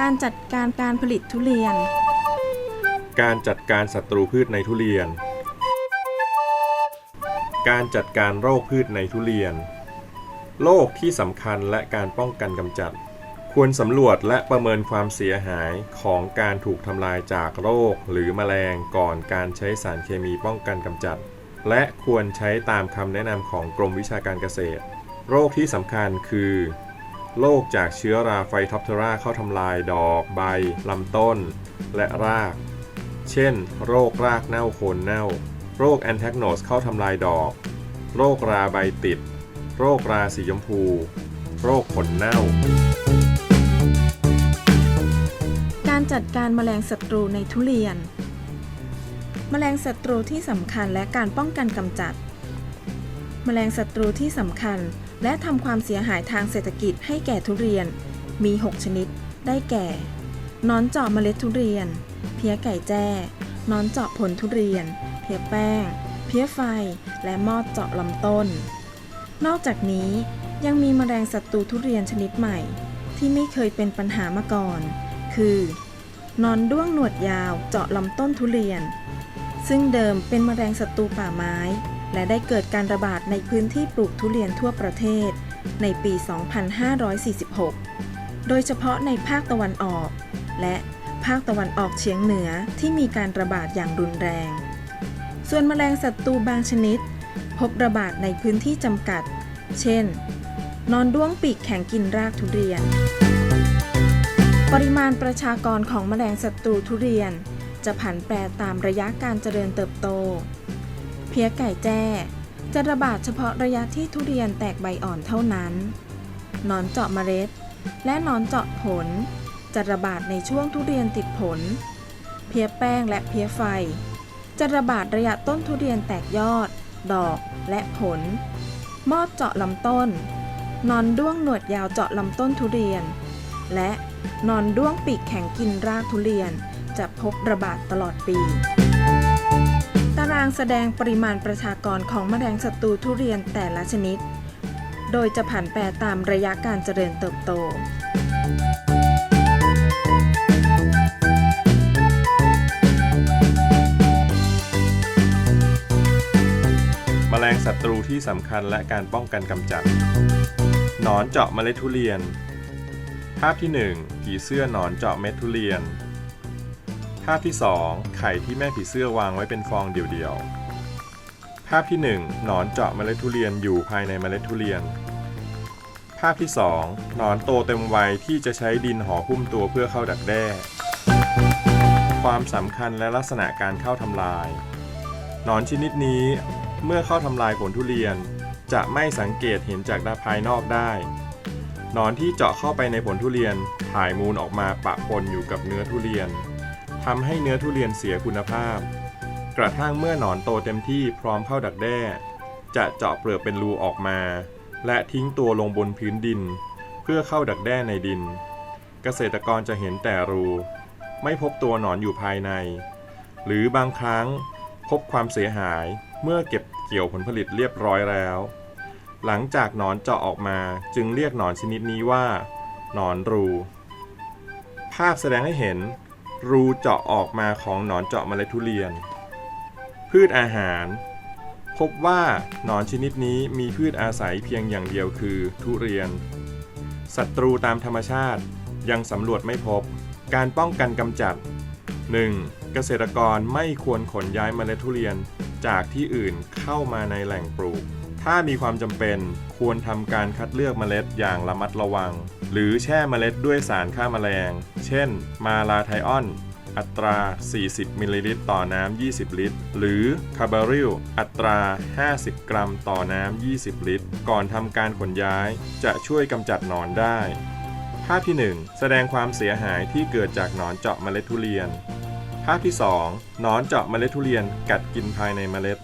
การจัดการการผลิตทุเรียน การจัดการศัตรูพืชในทุเรียน การจัดการโรคพืชในทุเรียน โรคที่สำคัญและการป้องกันกำจัด ควรสำรวจและประเมินความเสียหายของการถูกทำลายจากโรคหรือแมลงก่อนการใช้สารเคมีป้องกันกำจัด และควรใช้ตามคำแนะนำของกรมวิชาการเกษตร โรคที่สำคัญคือ โรคจากเชื้อราไฟท็อปเทราเข้าทำลายดอกใบลำต้น และราก เช่น โรครากเน่าโคนเน่า โรคแอนแทกโนสเข้าทำลายดอก โรคราใบติด โรคราสีชมพู โรคผลเน่า การจัดการแมลงศัตรูในทุเรียน แมลงศัตรูที่สำคัญและการป้องกันกำจัด แมลงศัตรูที่สำคัญ และทำความเสียหายทางเศรษฐกิจให้แก่ทุเรียน มี 6 ชนิด ได้แก่นอนเจาะเมล็ดทุเรียน เพี้ยไก่แจ้นอนเจาะผลทุเรียน เพี้ยแป้ง เพี้ยไฟ และมอดเจาะลำต้น นอกจากนี้ยังมีแมลงศัตรูทุเรียนชนิดใหม่ ที่ไม่เคยเป็นปัญหามาก่อน คือนอนด้วงหนวดยาวเจาะลำต้นทุเรียน ซึ่งเดิมเป็นแมลงศัตรูป่าไม้ และได้เกิดการระบาดในพื้นที่ปลูกทุเรียนทั่วประเทศ ในปี 2546 โดยเฉพาะในภาคตะวันออก และภาคตะวันออกเฉียงเหนือที่มีการระบาดอย่างรุนแรง ส่วนแมลงศัตรูบางชนิด พบระบาดในพื้นที่จำกัด เช่น นอนด้วงปีกแข็งกินรากทุเรียน ปริมาณประชากรของแมลงศัตรูทุเรียน จะผันแปรตามระยะการเจริญเติบโต เพี้ยไก่แจ้จะระบาดเฉพาะระยะที่ทุเรียนแตกใบอ่อนเท่านั้น นอนเจาะเมล็ด และนอนเจาะผล จะระบาดในช่วงทุเรียนติดผล เพี้ยแป้งและเพี้ยไฟ จะระบาดระยะต้นทุเรียนแตกยอด ดอกและผล มอดเจาะลำต้น นอนด้วงหนวดยาวเจาะลำต้นทุเรียน และนอนด้วงปีกแข็งกินรากทุเรียน จะพบระบาดตลอดปีารางแสดงปริมาณประชากรของแมลงศัตรูทุเรียนแต่ละชนิด โดยจะผันแปรตามระยะการเจริญเติบโต แมลงศัตรูที่สำคัญและการป้องกันกำจัด หนอนเจาะเมล็ดทุเรียน ภาพที่ 1 ผีเสื้อหนอนเจาะเม็ดทุเรียนาพที่ 2 ไข่ที่แม่ผีเสื้อวางไว้เป็นฟองเดี่ยวๆ ภาพที่ 1 หนอนเจาะเมล็ดทุเรียนอยู่ภายในเมล็ดทุเรียน ภาพที่ 2 หนอนโตเต็มวัยที่จะใช้ดินห่อหุ้มตัวเพื่อเข้าดักแด้ ความสำคัญและลักษณะการเข้าทำลาย หนอนชนิดนี้เมื่อเข้าทำลายผลทุเรียน จะไม่สังเกตเห็นจากด้านภายนอกได้หนอนที่เจาะเข้าไปในผลทุเรียนถ่ายมูลออกมาปะปนอยู่กับเนื้อทุเรียน ทำให้เนื้อทุเรียนเสียคุณภาพ กระทั่งเมื่อหนอนโตเต็มที่พร้อมเข้าดักแด้ จะเจาะเปลือกเป็นรูออกมา และทิ้งตัวลงบนพื้นดิน เพื่อเข้าดักแด้ในดิน เกษตรกรจะเห็นแต่รู ไม่พบตัวหนอนอยู่ภายใน หรือบางครั้งพบความเสียหายเมื่อเก็บเกี่ยวผลผลิตเรียบร้อยแล้ว หลังจากหนอนเจาะออกมาจึงเรียกหนอนชนิดนี้ว่า หนอนรู ภาพแสดงให้เห็น รูเจาะออกมาของหนอนเจาะเมล็ดทุเรียน พืชอาหาร พบว่าหนอนชนิดนี้มีพืชอาศัยเพียงอย่างเดียวคือทุเรียน ศัตรูตามธรรมชาติยังสำรวจไม่พบ การป้องกันกำจัด 1. เกษตรกรไม่ควรขนย้ายเมล็ดทุเรียนจากที่อื่นเข้ามาในแหล่งปลูก ถ้ามีความจำเป็นควรทำการคัดเลือกเมล็ดอย่างระมัดระวัง หรือแช่เมล็ดด้วยสารฆ่าแมลง เช่น มาลาไทออน อัตรา 40 มิลลิลิตรต่อน้ำ 20 ลิตร หรือคาร์บาริลอัตรา 50 กรัมต่อน้ำ 20 ลิตร ก่อนทำการขนย้ายจะช่วยกำจัดหนอนได้ ภาพที่ 1 แสดงความเสียหายที่เกิดจากหนอนเจาะเมล็ดทุเรียน ภาพที่ 2 หนอนเจาะเมล็ดทุเรียนกัดกินภายในเมล็ด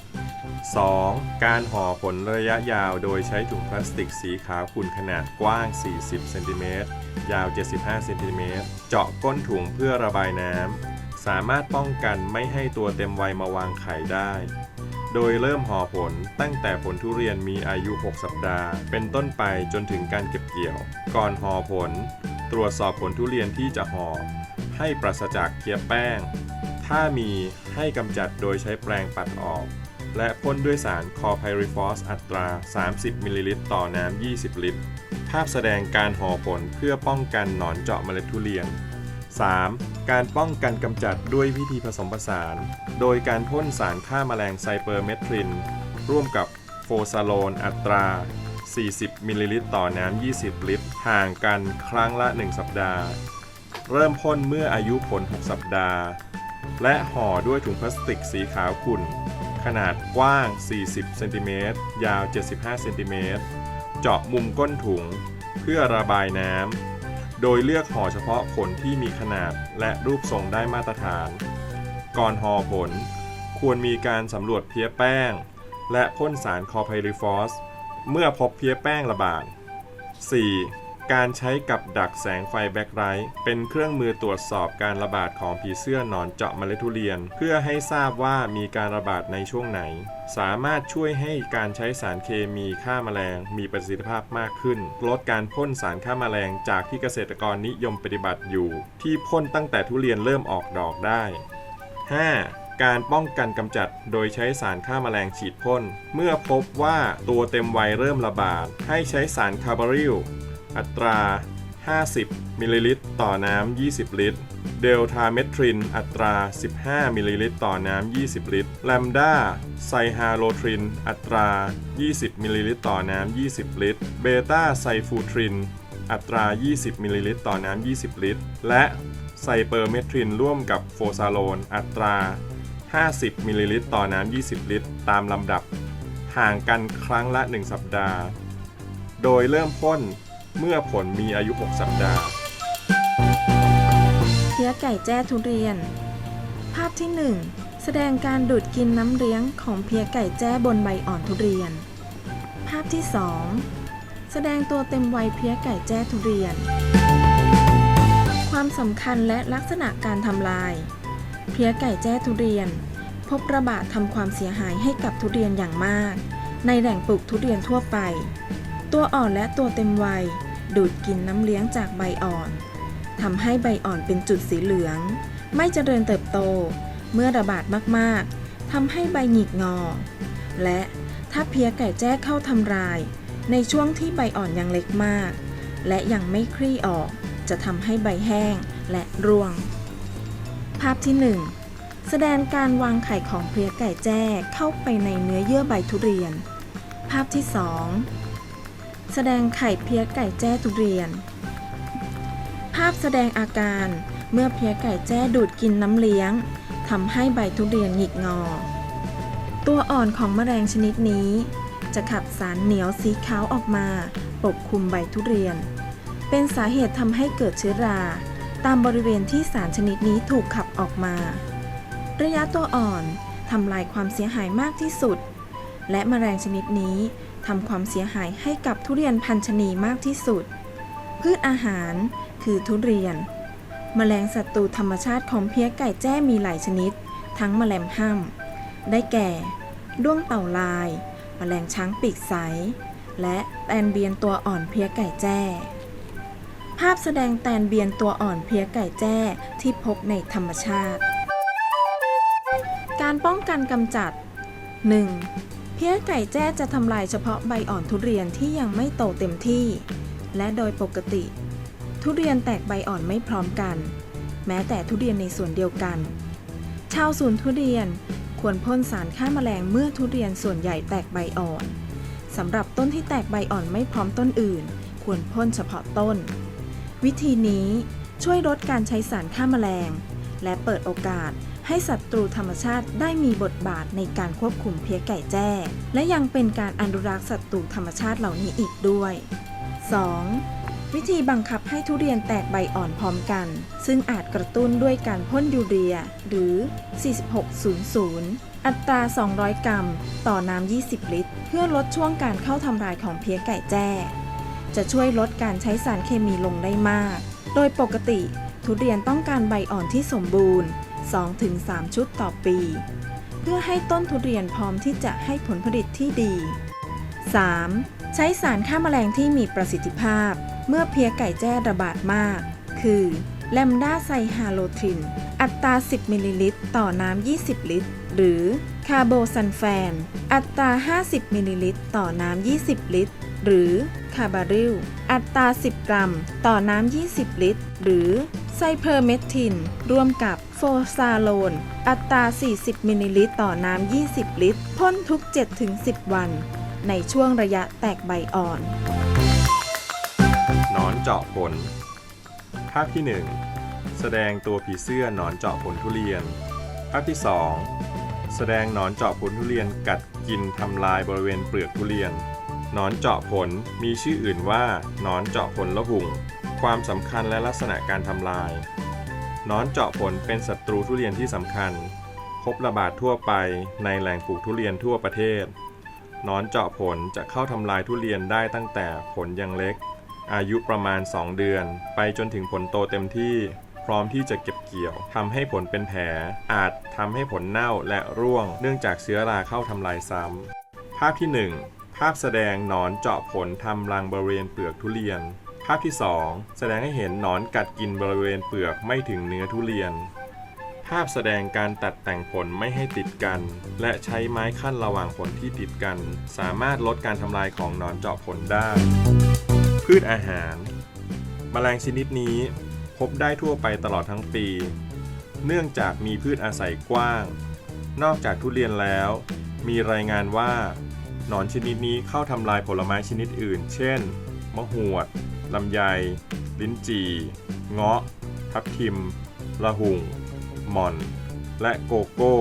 2. การห่อผลระยะยาวโดยใช้ถุงพลาสติกสีขาวขุ่นขนาดกว้าง 40เซนติเมตรยาว 75เซนติเมตรเจาะก้นถุงเพื่อระบายน้ำ สามารถป้องกันไม่ให้ตัวเต็มวัยมาวางไข่ได้ โดยเริ่มห่อผลตั้งแต่ผลทุเรียนมีอายุ 6 สัปดาห์ เป็นต้นไปจนถึงการเก็บเกี่ยว ก่อนห่อผล ตรวจสอบผลทุเรียนที่จะห่อ ให้ปราศจากเพี้ยแป้ง ถ้ามีให้กำจัดโดยใช้แปรงปัดออก และพ่นด้วยสารคอไพริฟอสอัตรา 30 มิลลิลิตรต่อน้ำ 20 ลิตร ภาพแสดงการห่อผลเพื่อป้องกันหนอนเจาะเมล็ดทุเรียน 3. การป้องกันกำจัดด้วยวิธีผสมผสาน โดยการพ่นสารฆ่าแมลงไซเปอร์เมทริน ร่วมกับโฟซาโลนอัตรา 40 มิลลิลิตรต่อน้ำ 20 ลิตร ห่างกันครั้งละ 1 สัปดาห์ เริ่มพ่นเมื่ออายุผล 6 สัปดาห์ และห่อด้วยถุงพลาสติกสีขาวขุ่น ขนาดกว้าง 40 เซนติเมตร ยาว 75 เซนติเมตร เจาะมุมก้นถุง เพื่อระบายน้ำ โดยเลือกห่อเฉพาะผลที่มีขนาดและรูปทรงได้มาตรฐาน ก่อนห่อผล ควรมีการสำรวจเพี้ยแป้ง และพ่นสารคอไพริฟอส เมื่อพบเพี้ยแป้งระบาด 4. การใช้กับดักแสงไฟแบ็คไลท์เป็นเครื่องมือตรวจสอบการระบาดของผีเสื้อหนอนเจาะเมล็ดทุเรียน เพื่อให้ทราบว่ามีการระบาดในช่วงไหน สามารถช่วยให้การใช้สารเคมีฆ่าแมลง มีประสิทธิภาพมากขึ้น ลดการพ่นสารฆ่าแมลงจากที่เกษตรกรนิยมปฏิบัติอยู่ ที่พ่นตั้งแต่ทุเรียนเริ่มออกดอกได้ 5. การป้องกันกำจัดโดยใช้สารฆ่าแมลงฉีดพ่น เมื่อพบว่าตัวเต็มวัยเริ่มระบาด ให้ใช้สารคาร์บาริล อัตรา 50 มิลลิลิตร ต่อน้ำ 20 ลิตร เดลทาเมทริน อัตรา 15 มิลลิลิตร ต่อน้ำ 20 ลิตร แลมดาไซฮาโลทริน อัตรา 20 มิลลิลิตร ต่อน้ำ 20 ลิตร เบต้าไซฟูทริน อัตรา 20 มิลลิลิตร ต่อน้ำ 20 ลิตร และไซเปอร์เมทริน ร่วมกับโฟซาโลน อัตรา 50 มิลลิลิตร ต่อน้ำ 20 ลิตร ตามลำดับ ห่างกันครั้งละ 1 สัปดาห์ โดยเริ่มพ่น เมื่อผลมีอายุ 6 สัปดาห์ เพี้ยไก่แจ้ทุเรียน ภาพที่ 1 แสดงการดูดกินน้ำเลี้ยงของเพี้ยไก่แจ้บนใบอ่อนทุเรียน ภาพที่ 2 แสดงตัวเต็มวัยเพี้ยไก่แจ้ทุเรียน ความสำคัญและลักษณะการทำลาย เพี้ยไก่แจ้ทุเรียน พบระบาดทำความเสียหายให้กับทุเรียนอย่างมาก ในแหล่งปลูกทุเรียนทั่วไป ตัวอ่อนและตัวเต็มวัย ดูดกินน้ำเลี้ยงจากใบอ่อนทำให้ใบอ่อนเป็นจุดสีเหลือง ไม่เจริญเติบโต เมื่อระบาดมากๆทำให้ใบหงิกงอ และถ้าเพี้ยไก่แจ้เข้าทำลาย ในช่วงที่ใบอ่อนยังเล็กมาก และยังไม่คลี่ออก จะทำให้ใบแห้งและร่วง ภาพที่ 1 แสดงการวางไข่ของเพลี้ยไก่แจ้เข้าไปในเนื้อเยื่อใบทุเรียน ภาพที่ 2 แสดงไข่เพี้ยไก่แจ้ทุเรียน ภาพแสดงอาการเมื่อเพี้ยไก่แจ้ดูดกินน้ำเลี้ยงทำให้ใบทุเรียนหงิกงอ ตัวอ่อนของแมลงชนิดนี้ จะขับสารเหนียวสีขาวออกมาปกคลุมใบทุเรียน เป็นสาเหตุทำให้เกิดเชื้อรา ตามบริเวณที่สารชนิดนี้ถูกขับออกมา ระยะตัวอ่อนทำลายความเสียหายมากที่สุด และแมลงชนิดนี้ ทำความเสียหายให้กับทุเรียนพันชนีมากที่สุด พืชอาหารคือทุเรียน แมลงศัตรูธรรมชาติของเพี้ยไก่แจ้มีหลายชนิด ทั้งแมลงห้ำได้แก่ ด้วงเต่าลาย แมลงช้างปีกใส และแตนเบียนตัวอ่อนเพี้ยไก่แจ้ ภาพแสดงแตนเบียนตัวอ่อนเพี้ยไก่แจ้ที่พบในธรรมชาติ การป้องกันกำจัด 1. เพี้ยไก่แจ้จะทำลายเฉพาะใบอ่อนทุเรียนที่ยังไม่โตเต็มที่ และโดยปกติ ทุเรียนแตกใบอ่อนไม่พร้อมกัน แม้แต่ทุเรียนในส่วนเดียวกัน ชาวสวนทุเรียนควรพ่นสารฆ่าแมลงเมื่อทุเรียนส่วนใหญ่แตกใบอ่อนสำหรับต้นที่แตกใบอ่อนไม่พร้อมต้นอื่น ควรพ่นเฉพาะต้น วิธีนี้ช่วยลดการใช้สารฆ่าแมลง และเปิดโอกาส ให้ศัตรูธรรมชาติได้มีบทบาทในการควบคุมเพี้ยไก่แจ้ และยังเป็นการอนุรักษ์ศัตรูธรรมชาติเหล่านี้อีกด้วย 2. วิธีบังคับให้ทุเรียนแตกใบอ่อนพร้อมกัน ซึ่งอาจกระตุ้นด้วยการพ่นยูเรียหรือ 4600อัตรา 200 กรัม ต่อน้ำ 20 ลิตร เพื่อลดช่วงการเข้าทำลายของเพี้ยไก่แจ้ จะช่วยลดการใช้สารเคมีลงได้มาก โดยปกติ ทุเรียนต้องการใบอ่อนที่สมบูรณ์ 2-3 ชุดต่อปี เพื่อให้ต้นทุเรียนพร้อมที่จะให้ผลผลิตที่ดี 3. ใช้สารฆ่าแมลงที่มีประสิทธิภาพ เมื่อเพี้ยไก่แจ้ระบาดมาก คือแลมด้าไซฮาโลทริน อัตรา 10 มิลลิลิตร ต่อน้ำ 20 ลิตร หรือคาร์โบซันแฟน อัตรา 50 มิลลิลิตร ต่อน้ำ 20 ลิตร หรือคาบาริล อัตรา 10 กรัม ต่อน้ำ 20 ลิตร หรือ ไซเพอร์เมทิน ร่วมกับโฟซาโลน อัตรา 40 มิลลิลิตร ต่อน้ำ 20 ลิตร พ่นทุก 7-10 วัน ในช่วงระยะแตกใบอ่อน หนอนเจาะผล ภาพที่ 1 แสดงตัวผีเสื้อหนอนเจาะผลทุเรียน ภาพที่ 2 แสดงหนอนเจาะผลทุเรียนกัดกินทำลายบริเวณเปลือกทุเรียน หนอนเจาะผลมีชื่ออื่นว่าหนอนเจาะผลละหุ่ง ความสำคัญและลักษณะการทำลายนอนเจาะผลเป็นศัตรูทุเรียนที่สำคัญ พบระบาดทั่วไปในแหล่งปลูกทุเรียนทั่วประเทศนอนเจาะผลจะเข้าทำลายทุเรียนได้ตั้งแต่ผลยังเล็ก อายุประมาณ 2 เดือน ไปจนถึงผลโตเต็มที่ พร้อมที่จะเก็บเกี่ยวทำให้ผลเป็นแผล อาจทำให้ผลเน่าและร่วง เนื่องจากเชื้อราเข้าทำลายซ้ำภาพที่ 1 ภาพแสดงหนอนเจาะผลทำรังบริเวณเปลือกทุเรียน ภาพที่ 2 แสดงให้เห็นหนอนกัดกินบริเวณเปลือกไม่ถึงเนื้อทุเรียน ภาพแสดงการตัดแต่งผลไม่ให้ติดกัน และใช้ไม้ขั้นระหว่างผลที่ติดกัน สามารถลดการทำลายของหนอนเจาะผลได้ พืชอาหาร แมลงชนิดนี้พบได้ทั่วไปตลอดทั้งปี เนื่องจากมีพืชอาศัยกว้าง นอกจากทุเรียนแล้ว มีรายงานว่า หนอนชนิดนี้เข้าทำลายผลไม้ชนิดอื่น เช่น มะหวด ลำไย ลิ้นจี่ เงาะ ทับทิม ละหุ่ง หม่อน และโกโก้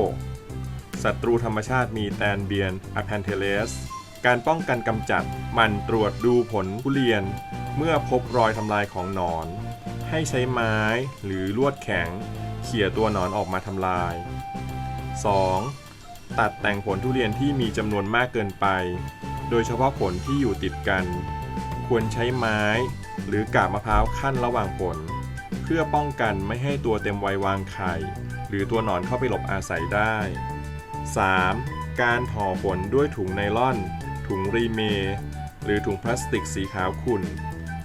ศัตรูธรรมชาติมีแตนเบียนอะแพนเทเลส การป้องกันกำจัด มันตรวจดูผลทุเรียน เมื่อพบรอยทำลายของหนอน ให้ใช้ไม้หรือลวดแข็ง เขี่ยตัวหนอนออกมาทำลาย 2. ตัดแต่งผลทุเรียนที่มีจำนวนมากเกินไป โดยเฉพาะผลที่อยู่ติดกัน ควรใช้ไม้ หรือกาบมะพร้าวขั้นระหว่างผล เพื่อป้องกันไม่ให้ตัวเต็มวัยวางไข่ หรือตัวหนอนเข้าไปหลบอาศัยได้ 3. การห่อผลด้วยถุงไนล่อน ถุงรีเม หรือถุงพลาสติกสีขาวขุ่น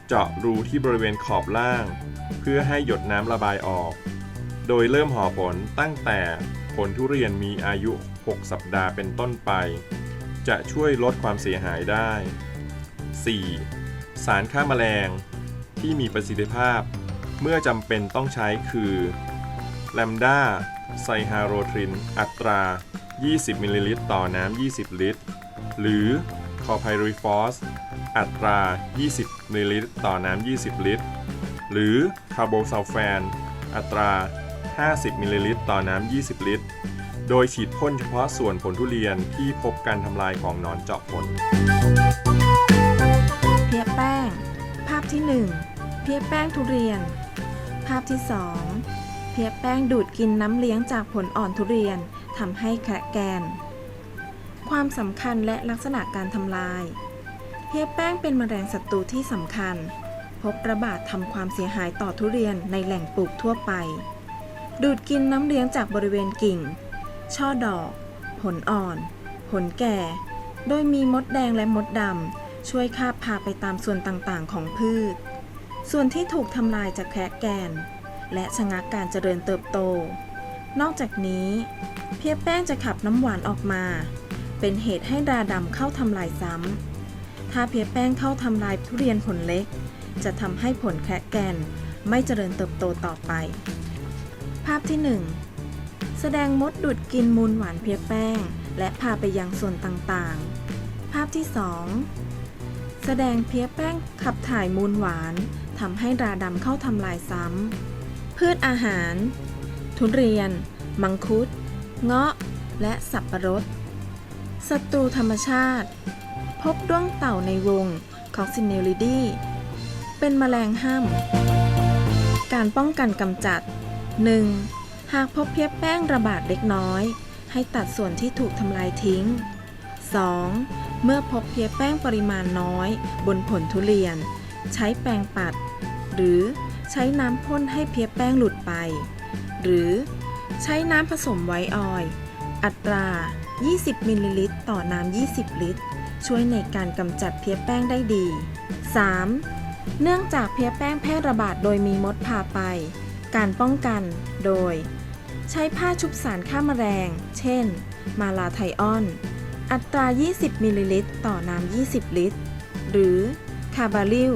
เจาะรูที่บริเวณขอบล่าง เพื่อให้หยดน้ำระบายออก โดยเริ่มห่อผลตั้งแต่ผลทุเรียนมีอายุ 6 สัปดาห์เป็นต้นไป จะช่วยลดความเสียหายได้ 4. สารฆ่าแมลงที่มีประสิทธิภาพ เมื่อจำเป็นต้องใช้คือแลมด้าไซฮาโรทริน อัตรา 20 มิลลิลิตรต่อน้ำ 20 ลิตร หรือคอไพริฟอส อัตรา 20 มิลลิลิตรต่อน้ำ 20 ลิตร หรือคาร์โบซัลแฟน อัตรา 50 มิลลิลิตรต่อน้ำ 20 ลิตร โดยฉีดพ่นเฉพาะส่วนผลทุเรียนที่พบการทำลายของหนอนเจาะผล ยแป้ง ภาพที่ 1 เพี้ยแป้งทุเรียน ภาพที่ 2 เพี้ยแป้งดูดกินน้ำเลี้ยงจากผลอ่อนทุเรียนทำให้แคระแกน ความสำคัญและลักษณะการทำลาย เพี้ยแป้งเป็นแมลงศัตรูที่สำคัญ พบระบาดทำความเสียหายต่อทุเรียนในแหล่งปลูกทั่วไป ดูดกินน้ำเลี้ยงจากบริเวณกิ่ง ช่อดอก ผลอ่อน ผลแก่ โดยมีมดแดงและมดดำ ช่วยคาบพาไปตามส่วนต่างๆ ของพืช ส่วนที่ถูกทำลายจะแคระแกน และชะงักการเจริญเติบโต นอกจากนี้ เพี้ยแป้งจะขับน้ำหวานออกมา เป็นเหตุให้ราดำเข้าทำลายซ้ำ ถ้าเพี้ยแป้งเข้าทำลายทุเรียนผลเล็ก จะทำให้ผลแคระแกนไม่เจริญเติบโตต่อไป ภาพที่ 1 แสดงมดดูดกินมูลหวานเพี้ยแป้ง และพาไปยังส่วนต่างๆ ภาพที่ 2 แสดงเพี้ยแป้งขับถ่ายมูลหวานทำให้ราดำเข้าทำลายซ้ำ พืชอาหาร ทุเรียน มังคุด เงาะ และสับปะรด ศัตรูธรรมชาติ พบด้วงเต่าในวงคอกซินเนลิดีเป็นแมลงห้ามการป้องกันกำจัด 1. หากพบเพี้ยแป้งระบาดเล็กน้อย ให้ตัดส่วนที่ถูกทำลายทิ้ง 2. เมื่อพบเพี้ยแป้งปริมาณน้อย บนผลทุเรียน ใช้แปรงปัด หรือใช้น้ำพ่นให้เพี้ยแป้งหลุดไป หรือใช้น้ำผสมไวออย อัตรา 20 มิลลิลิตร ต่อน้ำ 20 ลิตร ช่วยในการกำจัดเพี้ยแป้งได้ดี 3. เนื่องจากเพี้ยแป้งแพร่ระบาดโดยมีมดพาไป การป้องกันโดย ใช้ผ้าชุบสารฆ่าแมลง เช่น มาลาไทออน อัตรา 20 มิลลิลิตร ต่อน้ำ 20 ลิตร หรือคาบาลิล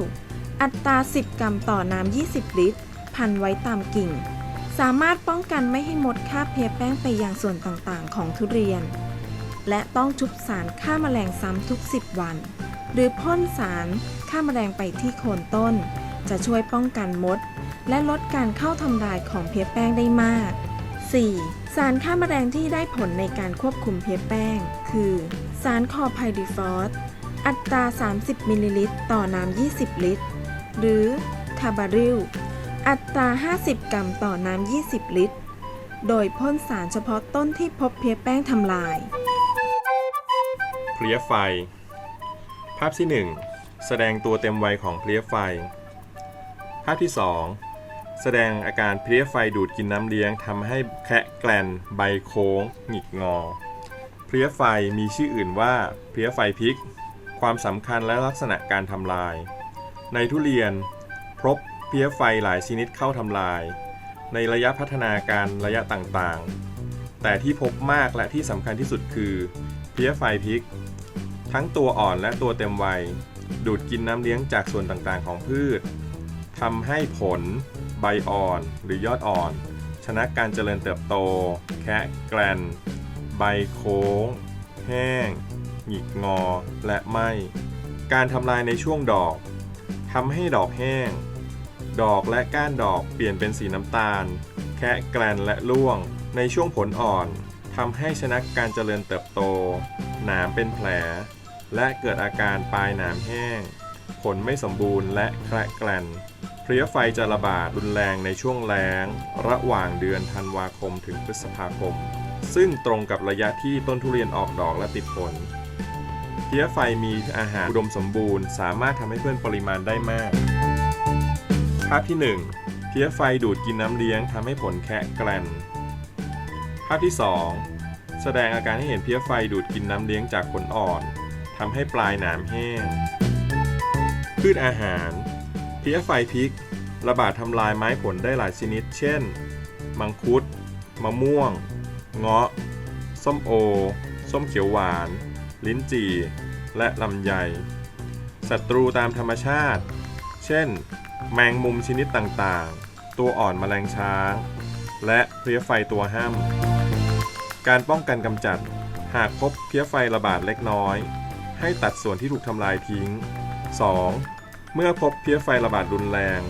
อัตรา 10 กรัมต่อน้ำ 20 ลิตร พันไว้ตามกิ่ง สามารถป้องกันไม่ให้มดคาบเพลี้ยแป้งไปยังส่วนต่างๆ ของทุเรียน และต้องชุบสารฆ่าแมลงซ้ำทุก 10 วัน หรือพ่นสารฆ่าแมลงไปที่โคนต้น จะช่วยป้องกันมด และลดการเข้าทำลายของเพลี้ยแป้งได้มาก 4. สารฆ่าแมลงที่ได้ผลในการควบคุมเพลี้ยแป้ง คือ สารคอไพดิฟอสอัตรา 30 มิลลิลิตร ต่อน้ำ 20 ลิตร หรือคาบาริล อัตรา 50 กรัมต่อน้ำ 20 ลิตร โดยพ่นสารเฉพาะต้นที่พบเพลี้ยแป้งทำลาย เพลี้ยไฟ ภาพที่ 1 แสดงตัวเต็มวัยของเพลี้ยไฟ ภาพที่ 2 แสดงอาการเพลี้ยไฟดูดกินน้ำเลี้ยงทำให้แคะแกลนใบโค้ง หงิกงอ เพลี้ยไฟมีชื่ออื่นว่าเพลี้ยไฟพิก ความสำคัญและลักษณะการทำลาย ในทุเรียนพบเพลี้ยไฟหลายชนิดเข้าทำลาย ในระยะพัฒนาการระยะต่างๆ แต่ที่พบมากและที่สำคัญที่สุดคือเพลี้ยไฟพิก ทั้งตัวอ่อนและตัวเต็มวัย ดูดกินน้ำเลี้ยงจากส่วนต่างๆ ของพืชทำให้ผล ใบอ่อนหรือยอดอ่อน ชนะการเจริญเติบโต แคะแกลนใบโค้ง แห้ง หงิกงอ และไหมการทำลายในช่วงดอกทำให้ดอกแห้ง ดอกและก้านดอกเปลี่ยนเป็นสีน้ำตาล แคะแกลนและร่วง ในช่วงผลอ่อนทำให้ชนะการเจริญเติบโต หนามเป็นแผล และเกิดอาการปลายหนามแห้ง ผลไม่สมบูรณ์และแคระแกลน เพลี้ยไฟจะระบาดรุนแรงในช่วงแล้ง ระหว่างเดือนธันวาคมถึงพฤษภาคม ซึ่งตรงกับระยะที่ต้นทุเรียนออกดอกและติดผล เพลี้ยไฟมีอาหารอุดมสมบูรณ์ สามารถทำให้เพิ่มปริมาณได้มาก ภาพที่ 1 เพลี้ยไฟดูดกินน้ำเลี้ยงทำให้ผลแคะแกลนภาพที่ 2 แสดงอาการให้เห็นเพลี้ยไฟดูดกินน้ำเลี้ยงจากผลอ่อนทำให้ปลายหนามแห้ง พืชอาหาร เพี้ยไฟพิก ระบาดทำลายไม้ผลได้หลายชนิด เช่น มังคุด มะม่วง เงาะ ส้มโอ ส้มเขียวหวาน ลิ้นจี่ และลำไย ศัตรูตามธรรมชาติ เช่น แมงมุมชนิดต่างๆ ตัวอ่อนแมลงช้าง และเพลี้ยไฟตัวห้ามการป้องกันกำจัด หากพบเพี้ยไฟระบาดเล็กน้อย ให้ตัดส่วนที่ถูกทำลายทิ้ง 2. เมื่อพบเพลี้ยไฟระบาดรุนแรง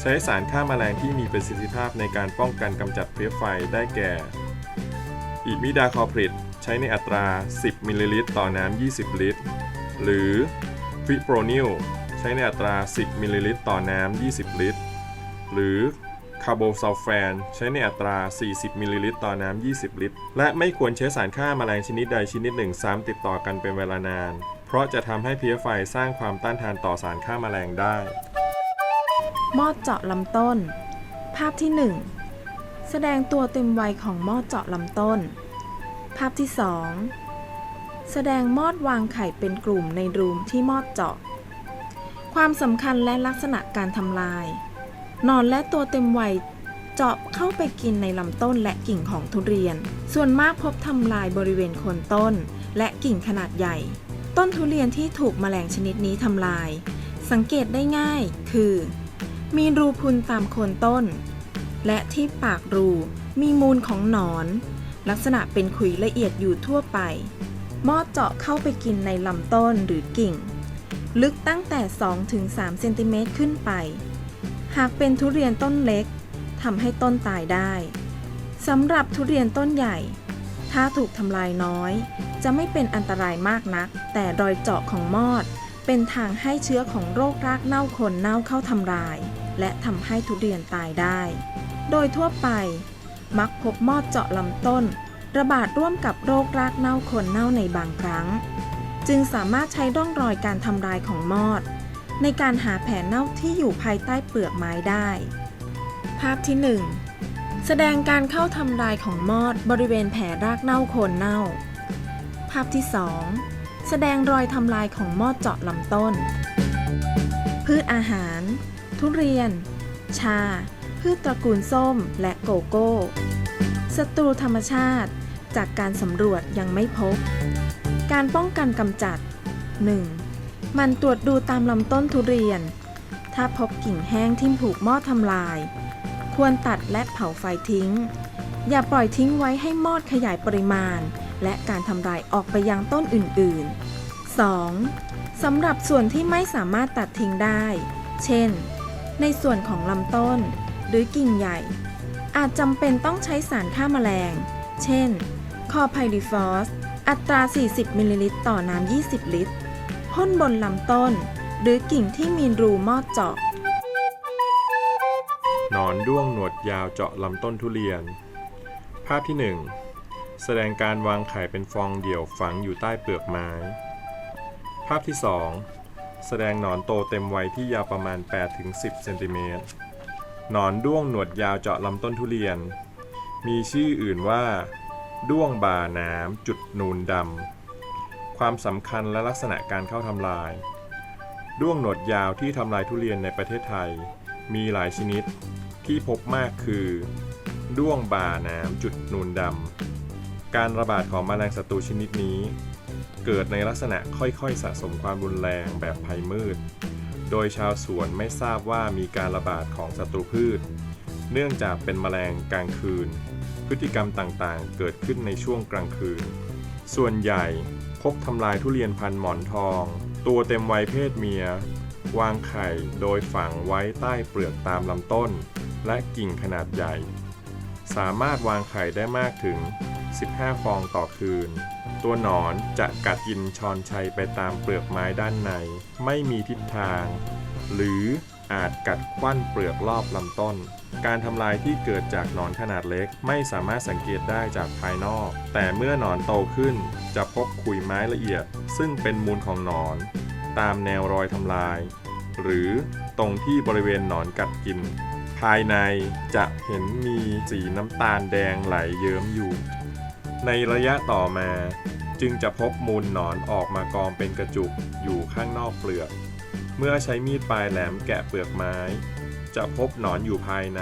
ใช้สารฆ่าแมลงที่มีประสิทธิภาพในการป้องกันกำจัดเพลี้ยไฟได้แก่ อิมิดาคอพริดใช้ในอัตรา 10 มิลลิลิตรต่อน้ำ 20 ลิตร หรือฟิโปรนิลใช้ในอัตรา 10 มิลลิลิตรต่อน้ำ 20 ลิตร หรือคาร์โบซัลแฟนใช้ในอัตรา 40 มิลลิลิตรต่อน้ำ 20 ลิตร และไม่ควรใช้สารฆ่าแมลงชนิดใดชนิดหนึ่งซ้ำติดต่อกันเป็นเวลานาน เพราะจะทำให้เพี้ยไฟสร้างความต้านทานต่อสารฆ่าแมลงได้ มอดเจาะลำต้น ภาพที่ 1 แสดงตัวเต็มวัยของมอดเจาะลำต้น ภาพที่ 2 แสดงมอดวางไข่เป็นกลุ่มในรูมที่มอดเจาะ ความสำคัญและลักษณะการทำลาย นอนและตัวเต็มวัยเจาะเข้าไปกินในลำต้นและกิ่งของทุเรียน ส่วนมากพบทำลายบริเวณโคนต้น และกิ่งขนาดใหญ่ ต้นทุเรียนที่ถูกแมลงชนิดนี้ทำลาย สังเกตได้ง่ายคือ มีรูพุนตามโคนต้น และที่ปากรูมีมูลของหนอน ลักษณะเป็นขุยละเอียดอยู่ทั่วไป มอดเจาะเข้าไปกินในลำต้นหรือกิ่ง ลึกตั้งแต่ 2-3 เซนติเมตรขึ้นไป หากเป็นทุเรียนต้นเล็กทำให้ต้นตายได้สำหรับทุเรียนต้นใหญ่ ถ้าถูกทำลายน้อย จะไม่เป็นอันตรายมากนัก แต่รอยเจาะของมอด เป็นทางให้เชื้อของโรครากเน่าคนเน่าเข้าทำลาย และทำให้ทุเรียนตายได้ โดยทั่วไป มักพบมอดเจาะลำต้น ระบาดร่วมกับโรครากเน่าคนเน่าในบางครั้ง จึงสามารถใช้ร่องรอยการทำลายของมอด ในการหาแผลเน่าที่อยู่ภายใต้เปลือกไม้ได้ ภาพที่ 1 แสดงการเข้าทำลายของมอดบริเวณแผลรากเน่าโคนเน่าาพที่ 2 แสดงรอยทำลายของมอดเจาะลำต้น พืชอาหาร ทุเรียน ชา พืชตระกูลส้มและโกโก้ศัตรูธรรมชาติ จากการสำรวจยังไม่พบ การป้องกันกำจัด 1. มันตรวจดูตามลำต้นทุเรียน ถ้าพบกิ่งแห้งที่ถูกมอดทำลาย ควรตัดและเผาไฟทิ้ง อย่าปล่อยทิ้งไว้ให้มอดขยายปริมาณ และการทำลายออกไปยังต้นอื่นๆ 2. สำหรับส่วนที่ไม่สามารถตัดทิ้งได้ เช่น ในส่วนของลำต้น หรือกิ่งใหญ่ อาจจำเป็นต้องใช้สารฆ่าแมลง เช่น คอไพลิฟอส อัตรา 40 มิลลิลิตรต่อน้ำ 20 ลิตรพ่นบนลำต้น หรือกิ่งที่มีรูมอดเจาะนอนด้วงหนวดยาวเจาะลำต้นทุเรียน ภาพที่ 1 แสดงการวางไข่เป็นฟองเดี่ยวฝังอยู่ใต้เปลือกไม้ ภาพที่ 2 แสดงหนอนโตเต็มวัยที่ยาวประมาณ 8-10 เซนติเมตร หนอนด้วงหนวดยาวเจาะลำต้นทุเรียน มีชื่ออื่นว่า ด้วงบ่าน้ำจุดนูนดำ ความสำคัญและลักษณะการเข้าทำลาย ด้วงหนวดยาวที่ทำลายทุเรียนในประเทศไทย มีหลายชนิดที่พบมากคือ ด้วงบ่าน้ำจุดนูนดำ การระบาดของแมลงศัตรูชนิดนี้ เกิดในลักษณะค่อยๆ สะสมความรุนแรงแบบภัยมืด โดยชาวสวนไม่ทราบว่ามีการระบาดของศัตรูพืช เนื่องจากเป็นแมลงกลางคืน พฤติกรรมต่างๆ เกิดขึ้นในช่วงกลางคืน ส่วนใหญ่พบทำลายทุเรียนพันหมอนทอง ตัวเต็มวัยเพศเมีย วางไข่โดยฝังไว้ใต้เปลือกตามลำต้น และกิ่งขนาดใหญ่ สามารถวางไข่ได้มากถึง 15 ฟองต่อคืน ตัวหนอนจะกัดกินชอนชัยไปตามเปลือกไม้ด้านใน ไม่มีทิศทาง หรืออาจกัดควันเปลือกรอบลำต้น การทำลายที่เกิดจากหนอนขนาดเล็กไม่สามารถสังเกตได้จากภายนอก แต่เมื่อหนอนโตขึ้นจะพบขุยไม้ละเอียด ซึ่งเป็นมูลของหนอน ตามแนวรอยทำลาย หรือตรงที่บริเวณหนอนกัดกิน ภายในจะเห็นมีสีน้ำตาลแดงไหลเยิ้มอยู่ ในระยะต่อมาจึงจะพบมูลหนอนออกมากองเป็นกระจุกอยู่ข้างนอกเปลือก เมื่อใช้มีดปลายแหลมแกะเปลือกไม้ จะพบหนอนอยู่ภายใน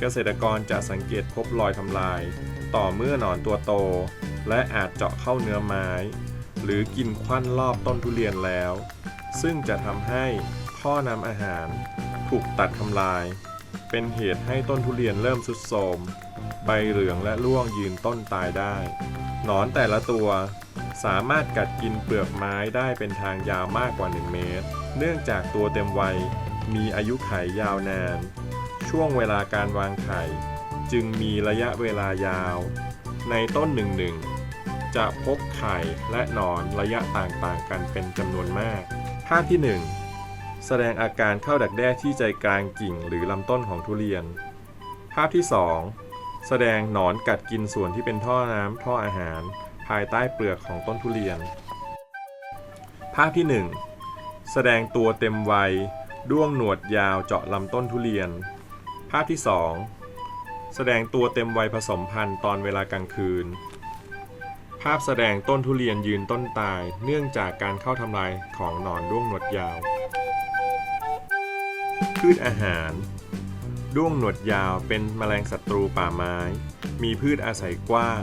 เกษตรกรจะสังเกตพบรอยทำลาย ต่อเมื่อหนอนตัวโต และอาจเจาะเข้าเนื้อไม้ หรือกินควันรอบต้นทุเรียนแล้ว ซึ่งจะทำให้ท่อนำอาหารถูกตัดทำลาย เป็นเหตุให้ต้นทุเรียนเริ่มทรุดโทรมใบเหลืองและร่วงยืนต้นตายได้ หนอนแต่ละตัว สามารถกัดกินเปลือกไม้ได้เป็นทางยาวมากกว่า 1 เมตร เนื่องจากตัวเต็มวัยมีอายุไขยยาวนาน ช่วงเวลาการวางไข่ จึงมีระยะเวลายาว ในต้นหนึ่งหนึ่งจะพบไข่และหนอนระยะต่างๆกันเป็นจำนวนมาก ภาพที่ 1 แสดงอาการเข้าดักแด้ที่ใจกลางกิ่งหรือลำต้นของทุเรียน ภาพที่ 2 แสดงหนอนกัดกินส่วนที่เป็นท่อน้ำท่ออาหาร ภายใต้เปลือกของต้นทุเรียน ภาพที่ 1 แสดงตัวเต็มวัย ด้วงหนวดยาวเจาะลำต้นทุเรียน ภาพที่ 2 แสดงตัวเต็มวัยผสมพันธุ์ตอนเวลากลางคืนภาพแสดงต้นทุเรียนยืนต้นตายเนื่องจากการเข้าทำลายของหนอนด้วงหนวดยาว พืชอาหาร ด้วงหนวดยาวเป็นแมลงศัตรูป่าไม้ มีพืชอาศัยกว้าง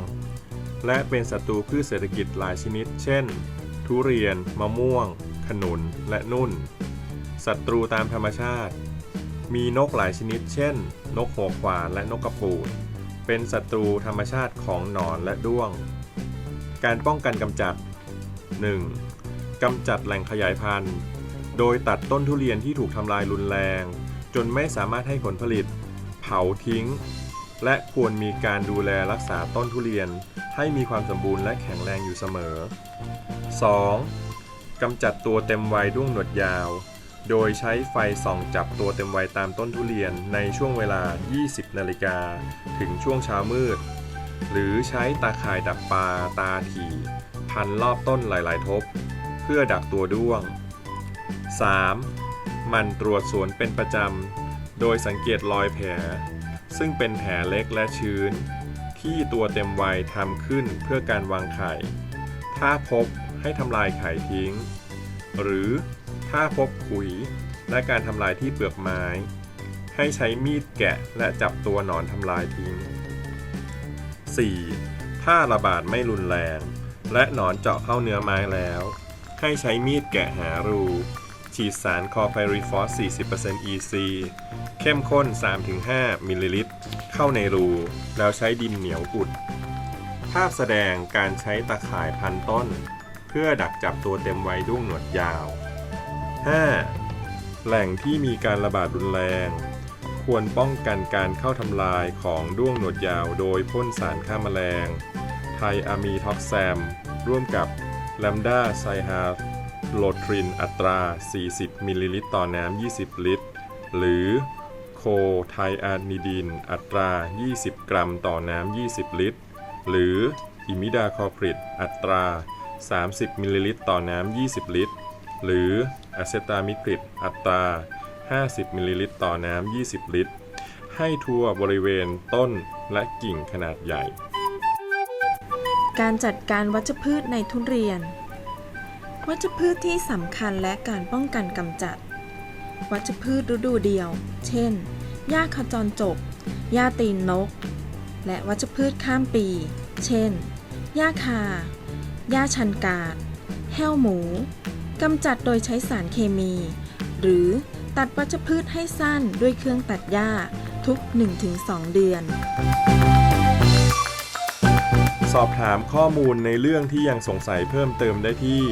และเป็นศัตรูพืชเศรษฐกิจหลายชนิด เช่น ทุเรียน มะม่วง ขนุน และนุ่น ศัตรูตามธรรมชาติ มีนกหลายชนิด เช่น นกหัวขวานและนกกระปูด เป็นศัตรูธรรมชาติของหนอนและด้วง การป้องกันกำจัด 1. กำจัดแหล่งขยายพันธุ์ โดยตัดต้นทุเรียนที่ถูกทำลายรุนแรง จนไม่สามารถให้ผลผลิต เผาทิ้ง และควรมีการดูแลรักษาต้นทุเรียนให้มีความสมบูรณ์และแข็งแรงอยู่เสมอ 2. กำจัดตัวเต็มวัยด้วงหนวดยาว โดยใช้ไฟส่องจับตัวเต็มวัยตามต้นทุเรียนในช่วงเวลา 20 นาฬิกาถึงช่วงเช้ามืด หรือใช้ตาข่ายดักปลาตาถี่ พันรอบต้นหลาย ๆ ทบ เพื่อดักตัวด้วง 3. มันตรวจสวนเป็นประจำ โดยสังเกตรอยแผล ซึ่งเป็นแผลเล็กและชื้น ที่ตัวเต็มวัยทำขึ้นเพื่อการวางไข่ ถ้าพบให้ทำลายไข่ทิ้ง หรือถ้าพบขุยและการทำลายที่เปลือกไม้ ให้ใช้มีดแกะและจับตัวหนอนทำลายทิ้ง 4. ถ้าระบาดไม่รุนแรง และหนอนเจาะเข้าเนื้อไม้แล้ว ให้ใช้มีดแกะหารู ฉีดสารคอไพริฟอส 40% EC เข้มข้น 3-5 มิลลิลิตร เข้าในรู แล้วใช้ดินเหนียวอุด ภาพแสดงการใช้ตะข่ายพันต้น เพื่อดักจับตัวเต็มวัยด้วงหนวดยาว 5. แหล่งที่มีการระบาดรุนแรง ควรป้องกันการเข้าทำลายของด้วงหนวดยาวโดยพ่นสารฆ่าแมลง ไทอะมีท็อกแซม ร่วมกับแลมดาไซฮา โลทรินอัตรา 40 มิลลิลิตรต่อน้ำ 20 ลิตร หรือโคไทอานิดิน อัตรา 20 กรัมต่อน้ำ 20 ลิตร หรืออิมิดาคอพริดอัตรา 30 มิลลิลิตรต่อน้ำ 20 ลิตร หรืออะเซตามิพริดอัตรา 50 มิลลิลิตรต่อน้ำ 20 ลิตร ให้ทั่วบริเวณต้นและกิ่งขนาดใหญ่ การจัดการวัชพืชในทุเรียน วัชพืชที่สำคัญและการป้องกันกำจัด วัชพืชฤดูเดียว เช่น หญ้าขจรจบ หญ้าตีนนก และวัชพืชข้ามปี เช่น หญ้าคา หญ้าชันกาด แห้วหมู กำจัดโดยใช้สารเคมี หรือตัดวัชพืชให้สั้นด้วยเครื่องตัดหญ้าทุก 1-2 เดือน สอบถามข้อมูลในเรื่องที่ยังสงสัยเพิ่มเติมได้ที่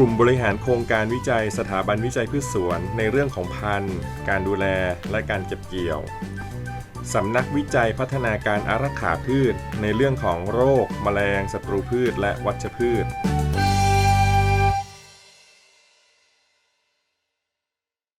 กลุ่มบริหารโครงการวิจัยสถาบันวิจัยพืชสวน ในเรื่องของพันธุ์ การดูแลและการเก็บเกี่ยวสำนักวิจัยพัฒนาการอารักขาพืช ในเรื่องของโรค แมลงศัตรูพืช และวัชพืช